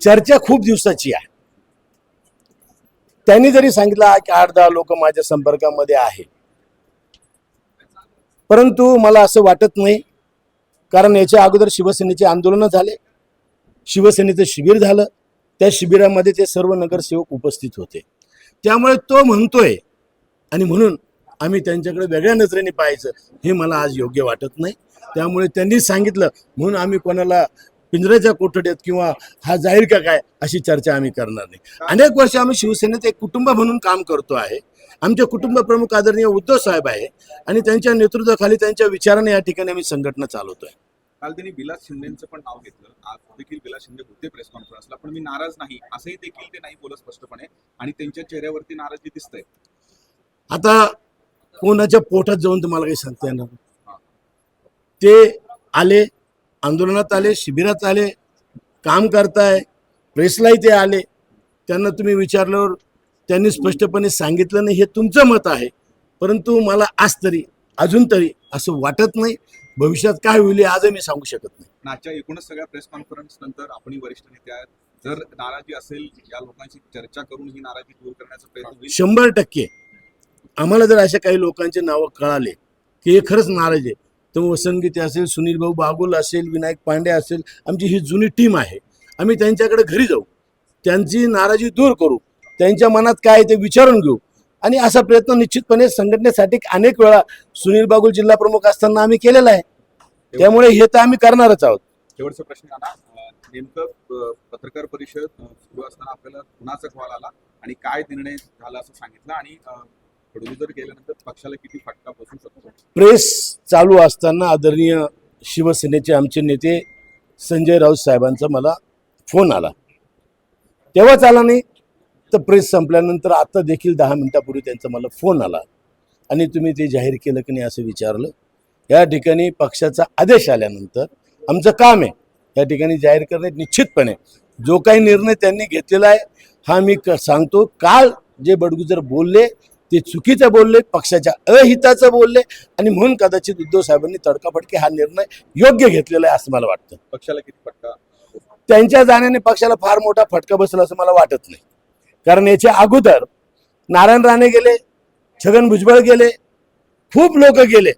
चर्चा खूप दिवसाची आहे. त्यांनी जरी सांगितलं की आठ दहा लोक माझ्या संपर्कामध्ये आहे परंतु मला असं वाटत नाही कारण याच्या अगोदर शिवसेनेचे आंदोलनं झाले शिवसेनेचं शिबिर झालं त्या शिबिरामध्ये ते सर्व नगरसेवक उपस्थित होते. त्यामुळे तो म्हणतोय आणि म्हणून आम्ही त्यांच्याकडे वेगळ्या नजरेने पाहायचं हे मला आज योग्य वाटत नाही. त्यामुळे त्यांनी सांगितलं म्हणून आम्ही कोणाला पिंजऱ्याच्या कोठडीत किंवा हा जाहीर का काय अशी चर्चा आम्ही करणार नाही. अनेक वर्ष आम्ही शिवसेनेत एक कुटुंब म्हणून काम करतो आहे. आमचे कुटुंब प्रमुख आदरणीय उद्धव साहेब आहे आणि त्यांच्या नेतृत्वाखाली त्यांच्या विचाराने या ठिकाणी आम्ही संघटना चालवतोय. काल त्यांनी विलास शिंदेचं पण नाव घेतलं. आज देखील विलास शिंदे होते प्रेस कॉन्फरन्सला पण मी नाराज नाही. असंही देखील ते नाही बोलत स्पष्टपणे आणि त्यांच्या चेहऱ्यावरती नाराजी दिसतंय. आता कोणाच्या पोटात जाऊन तुम्हाला काही सांगता येणार. ते आले आंदोलनात आले शिबिरात आले काम करताय प्रेसलाही ते आले. त्यांना तुम्ही विचारल्यावर त्यांनी स्पष्टपणे सांगितलं नाही हे तुमचं मत आहे. परंतु मला आज तरी अजून तरी असं वाटत नाही. भविष्यात काय होईल आजही मी सांगू शकत नाही. नाच्या एकूणच सगळ्या प्रेस कॉन्फरन्स नंतर आपणही वरिष्ठ नेते आहेत. जर नाराजी असेल या लोकांशी चर्चा करून ही नाराजी दूर करण्याचा प्रयत्न शंभर टक्के. आम्हाला जर अशा काही लोकांचे नावं कळाले की हे खरंच नाराज आहे तर वसंत असेल सुनील भाऊ बागुल असेल विनायक पांडे असेल आमची ही जुनी टीम आहे. आम्ही त्यांच्याकडे घरी जाऊ. त्यांची नाराजी दूर करू. त्यांच्या मनात काय आहे ते विचारून घेऊ. आणि असा प्रयत्न निश्चितपणे संघटनेसाठी अनेक वेळा सुनील बागुल जिल्हा प्रमुख असताना आम्ही केलेला आहे. त्यामुळे हे तर आम्ही करणारच आहोत. शेवटचा प्रश्न आला नेमकं पत्रकार परिषद सुरू असताना आपल्याला कुणाचा कॉल आला? आणि काय निर्णय झाला असं सांगितलं? आणि अं, केल्यानंतर पक्षाला किती फटका बसू शकतो? प्रेस चालू असताना आदरणीय शिवसेनेचे आमचे नेते संजय राऊत साहेबांचा मला फोन आला. तेव्हाच आला नाही तर प्रेस संपल्यानंतर आता देखील दहा मिनिटापूर्वी त्यांचा मला फोन आला. आणि तुम्ही ते जाहीर केलं की नाही असं विचारलं. या ठिकाणी पक्षाचा आदेश आल्यानंतर आमचं काम आहे. या ठिकाणी जाहीर करणे निश्चितपणे. जो काही निर्णय त्यांनी घेतलेला आहे हा मी सांगतो. काल जे बडगुजर बोलले ते चुकीचं बोलले पक्षाच्या अहिताचं बोलले आणि म्हणून कदाचित उद्धव साहेबांनी तडकाफडकी हा निर्णय योग्य घेतलेला आहे असं मला वाटतं. पक्षाला किती फटका? त्यांच्या जाण्याने पक्षाला फार मोठा फटका बसला असं मला वाटत नाही. कारण याच्या अगोदर नारायण राणे गेले छगन भुजबळ गेले खूप लोक गेले.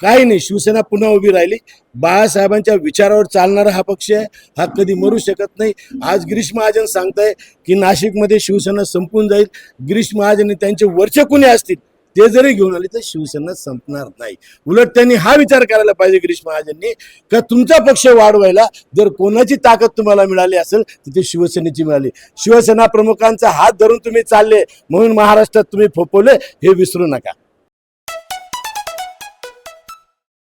काही नाही. शिवसेना पुन्हा उभी राहिली. बाळासाहेबांच्या विचारावर चालणारा हा पक्ष आहे. हा कधी मरू शकत नाही. आज गिरीश महाजन सांगताय की नाशिकमध्ये शिवसेना संपून जाईल. गिरीश महाजन त्यांचे वरचे कुणी असतील ते जरी घेऊन आले तर शिवसेना संपणार नाही. उलट त्यांनी हा विचार करायला पाहिजे गिरीश महाजननी का तुमचा पक्ष वाढवायला जर कोणाची ताकद तुम्हाला मिळाली असेल तर ती शिवसेनेची मिळाली. शिवसेना प्रमुखांचा हात धरून तुम्ही चालले म्हणून महाराष्ट्रात तुम्ही फोपवले हे विसरू नका.